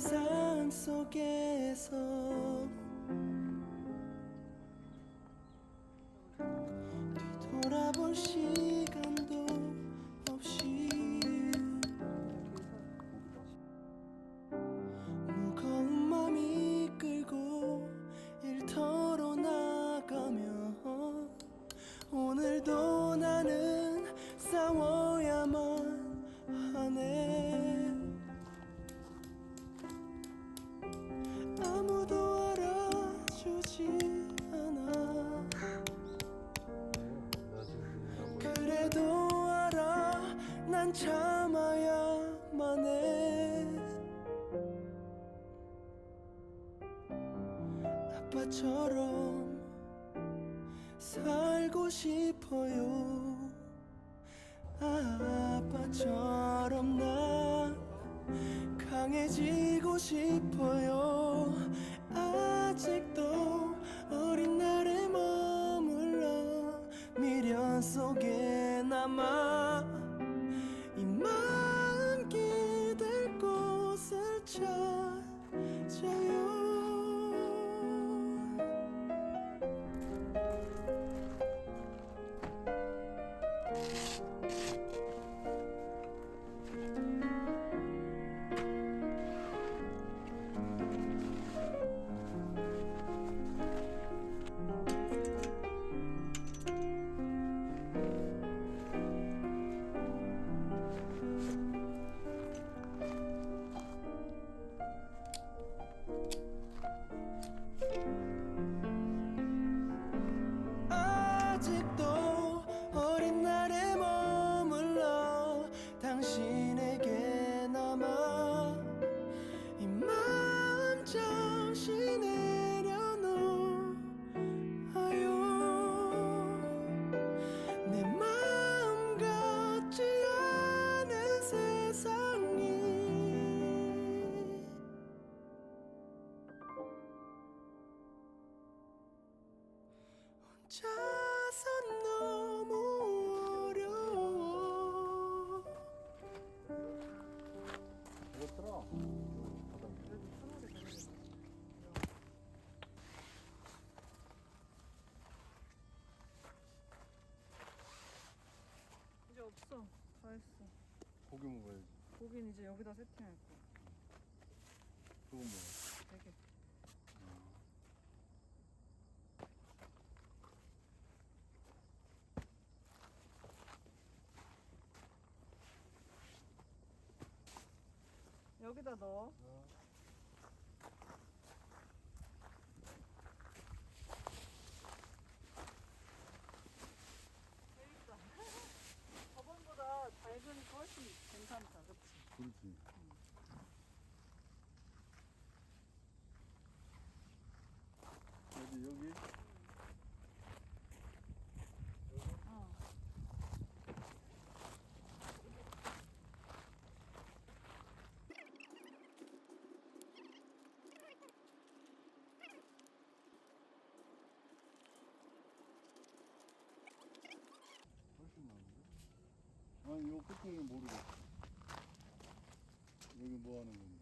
세상 속에서 아빠처럼 살고 싶어요. 아빠처럼 난 강해지고 싶어요 했어. 고기 먹어야지. 고기는 이제 여기다 세팅할 거야. 그건 뭐야? 되게. 여기다 넣어. 재밌다. 저번보다 밝으니까 훨씬 괜찮다, 그치? 그렇지. 어디 여기? 어. 훨씬 나은데? 끝에는 모르겠어. 여기 뭐 하는 건데?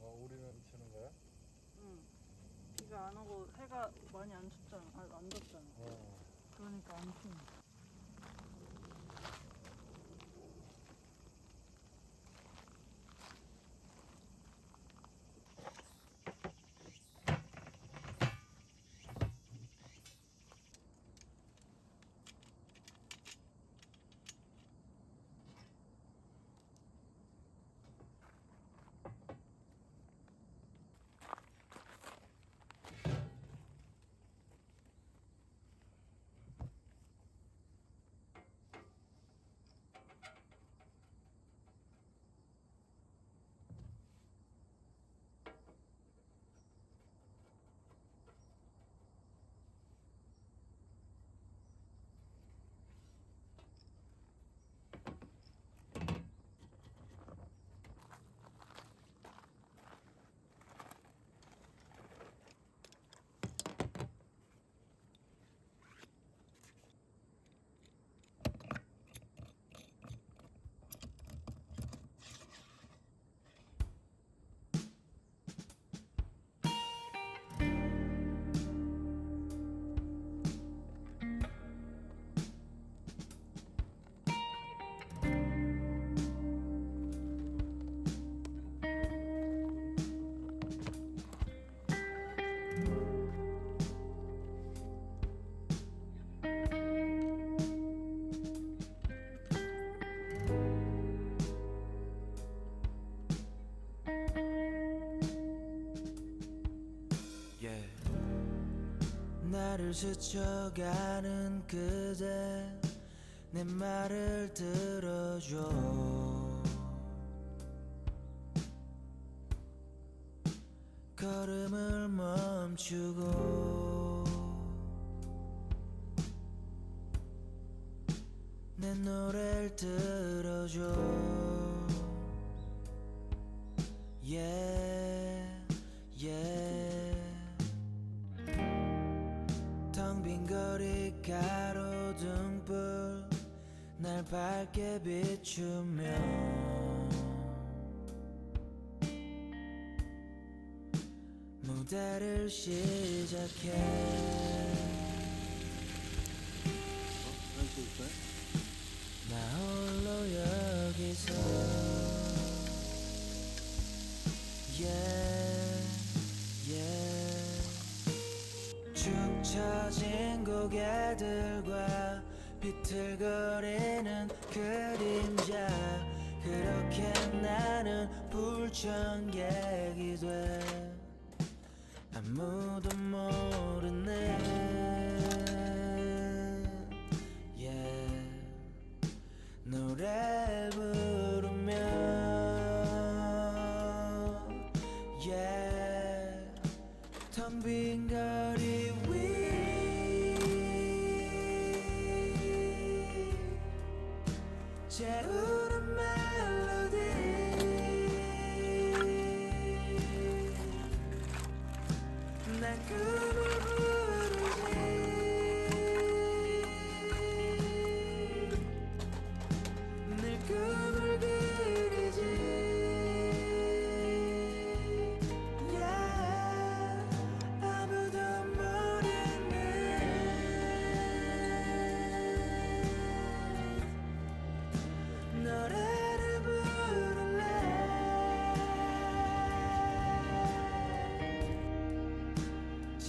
아 오리나루 치는 거야? 응. 비가 안 오고 해가 많이 안 춥잖아. 아, 안 덥잖아. 어. 그러니까 안 추워. 스쳐가는 그대 내 말을 들어줘. 걸음을 멈추고 내 노래를 들어줘. Yeah 밝게 비추며 무대를 시작해? 나 홀로 여기서 Yeah Yeah 축 처진 고개들과 비틀거리는 그림자. 그렇게 나는 불청객이 돼. 아무도 모르네. Yeah. 노래 부르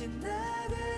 지나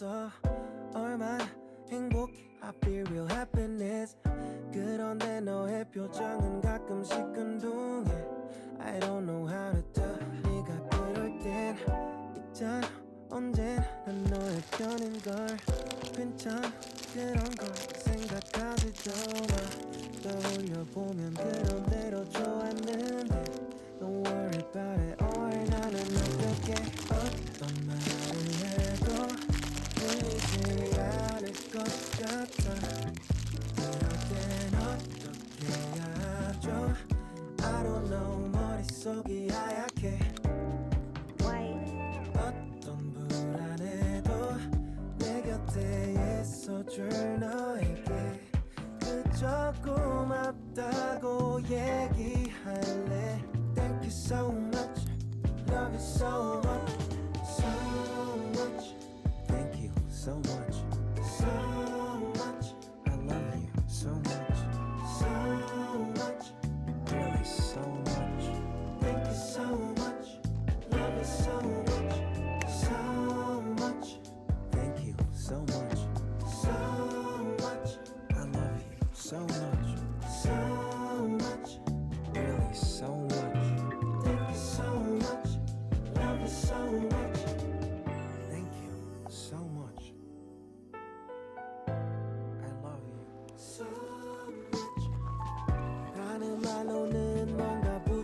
만나서 얼마나 행복해. I feel real happiness. 그런데 너의 표정은 가끔씩 은둥해. I don't know how to tell. 네가 그럴 땐 있잖아. 언제나 난 너의 편인걸. 괜찮아 그런 걸 생각하지도 마. 떠올려보면 그런 대로 좋았는데. Don't worry about it or 나는 어떻게 어떤 말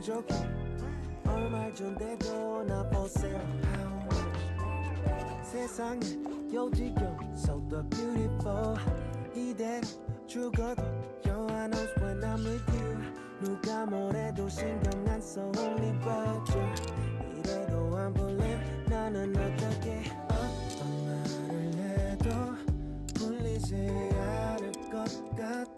부족해 얼마 준대도 나 보세요. How much 세상에 요지경 So the beautiful. 이대로 죽어도 Yo I knows when I'm with you 누가 뭐래도 신경 안 써 only but you 이래도 안 볼래 나는 어떻게 어떤 말을 해도 풀리지 않을 것 같아